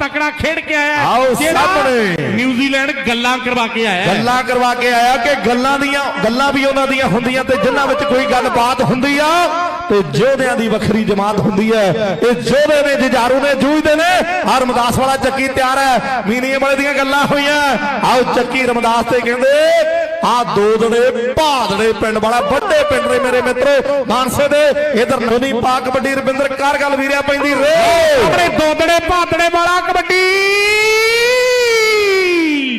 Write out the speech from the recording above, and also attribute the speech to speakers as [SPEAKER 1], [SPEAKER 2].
[SPEAKER 1] ਤਕੜਾ ਖੇਡ ਕੇ ਆਇਆ ਹੈ।
[SPEAKER 2] ਆਓ ਸਾਹਮਣੇ।
[SPEAKER 1] ਨਿਊਜ਼ੀਲੈਂਡ ਗੱਲਾਂ ਕਰਵਾ ਕੇ ਆਇਆ ਹੈ।
[SPEAKER 2] ਗੱਲਾਂ ਕਰਵਾ ਕੇ ਆਇਆ ਕਿ ਗੱਲਾਂ ਦੀਆਂ ਗੱਲਾਂ ਵੀ ਉਹਨਾਂ ਦੀਆਂ ਹੁੰਦੀਆਂ ਤੇ ਜਿਨ੍ਹਾਂ ਵਿੱਚ ਕੋਈ ਗੱਲਬਾਤ ਹੁੰਦੀ ਆ ਤੇ ਯੋਧਿਆਂ ਦੀ ਵੱਖਰੀ ਜਮਾਤ ਹੁੰਦੀ ਹੈ ਇਹ ਯੋਧੇ ਨੇ ਜੁਝਾਰੂ ਨੇ ਜੂਝਦੇ ਨੇ ਹਰ ਰਮਦਾਸ ਵਾਲਾ ਚੱਕੀ ਤਿਆਰ ਹੈ ਮੀਨੀਏ ਵਾਲੇ ਦੀਆਂ ਗੱਲਾਂ ਹੋਈਆਂ ਆਓ ਚੱਕੀ ਰਮਦਾਸ ਤੇ ਕਹਿੰਦੇ ਆ ਦੋਦੜੇ ਭਾਦੜੇ ਪਿੰਡ ਵਾਲਾ ਵੱਡੇ ਪਿੰਡ ਨੇ ਮੇਰੇ ਮਿੱਤਰੋ ਮਾਨਸੇ ਦੇ ਇਧਰ ਨੋਨੀ ਪਾ ਕਬੱਡੀ ਰਵਿੰਦਰ ਕਾਰਗਲ ਵੀਰਿਆ ਪੈਂਦੀ ਰੇ
[SPEAKER 1] ਆਪਣੇ ਦੋਦੜੇ ਭਾਦੜੇ ਵਾਲਾ ਕਬੱਡੀ